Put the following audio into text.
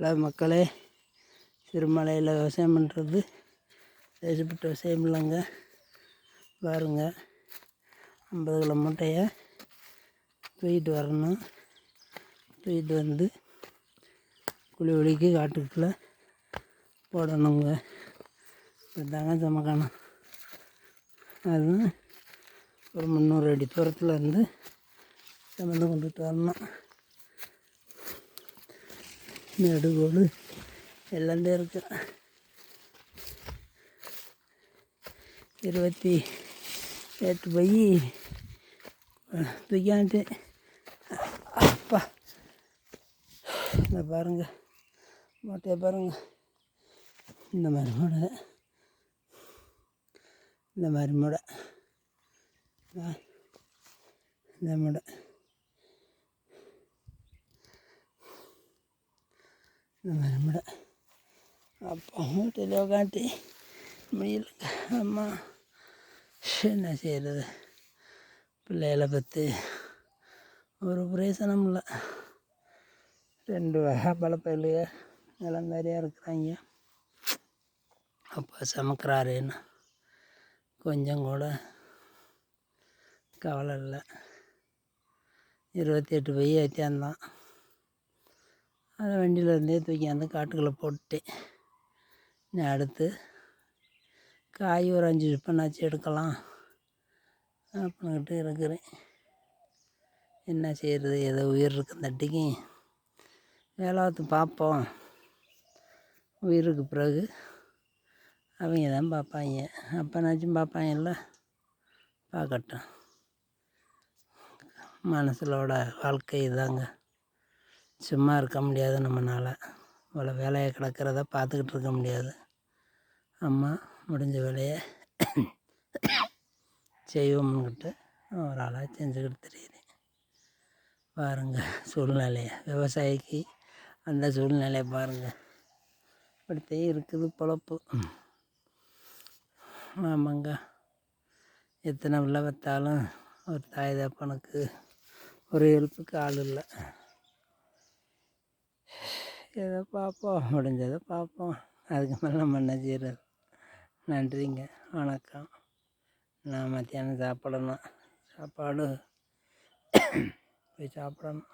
எல்லா மக்களே சிறுமலையில் விவசாயம் பண்ணுறது தேசப்பட்ட விவசாயம் இல்லைங்க. பாருங்க ஐம்பது கிலோ மூட்டையை தூக்கிட்டு வரணும். தூக்கிட்டு வந்து குழி ஒழிக்கு காட்டுக்குள்ளே போடணுங்க. இப்படிதாங்க சுமக்கணும் அதுவும் ஒரு முந்நூறு அடி தூரத்தில் இருந்து சமந்து கொண்டுட்டு வரணும். நெடுகோல் எல்லாம் இருக்கு. இருபத்தி எட்டு போய் தூக்கியான்ட்டு அப்பா. இந்த பாருங்க. மூட்டையை பாருங்க. இந்த மாதிரி மூடை. இந்த மாதிரி மூடை. இந்த மூடை. இந்த மாதிரி மூடை அப்பா மூட்டையில் உட்காந்து முடியல அம்மா என்ன செய்கிறது பிள்ளைகளை பற்றி ஒரு பிரயோசனம் இல்லை ரெண்டு வகை பழப்பயிலுக நிலம் நிறையா இருக்கிறாங்க அப்பா சமைக்கிறாரேன்னு கொஞ்சம் கூட கவலை இல்லை இருபத்தி எட்டு பை ஏற்றியாந்தான் அதை வண்டியில் இருந்தே தூக்கியாந்து காட்டுக்குள்ளே போட்டுட்டேன். நீ அடுத்து காய் ஒரு அஞ்சு பண்ணாச்சு எடுக்கலாம். அப்படின்னுக்கிட்டு இருக்கிறேன். என்ன செய்கிறது ஏதோ உயிர் இருக்கு தட்டிக்கு வேலாத்து பார்ப்போம் உயிருக்கு பிறகு. அவங்க தான் பார்ப்பாங்க அப்பனாச்சும் பார்ப்பாங்கல்ல பார்க்கட்டும். மனசுலோட வாழ்க்கை இதாங்க. சும்மா இருக்க முடியாது நம்மளால் இவ்வளோ வேலையை கிடக்கிறத பார்த்துக்கிட்டு இருக்க முடியாது. அம்மா முடிஞ்ச வேலையை செய்வோம்னுக்கிட்டு ஒரு ஆளாக செஞ்சுக்கிட்டு தெரியுது. பாருங்கள் சூழ்நிலையை. விவசாயிக்கு அந்த சூழ்நிலையை பாருங்கள் இப்படித்தே இருக்குது பொழப்பு. ஆமாங்க. எத்தனை பிள்ளை வைத்தாலும் ஒரு தாய் தப்பனுக்கு ஒரு ஹெல்ப்புக்கு ஆள் இல்லை. ஏதோ பார்ப்போம்? முடிஞ்சதை பார்ப்போம். அதுக்கு மேலே நம்ம என்ன செய்கிறது நன்றிங்க. வணக்கம். நான் மத்தியானம் சாப்பிடணும். சாப்பாடு போய் சாப்பிடணும்.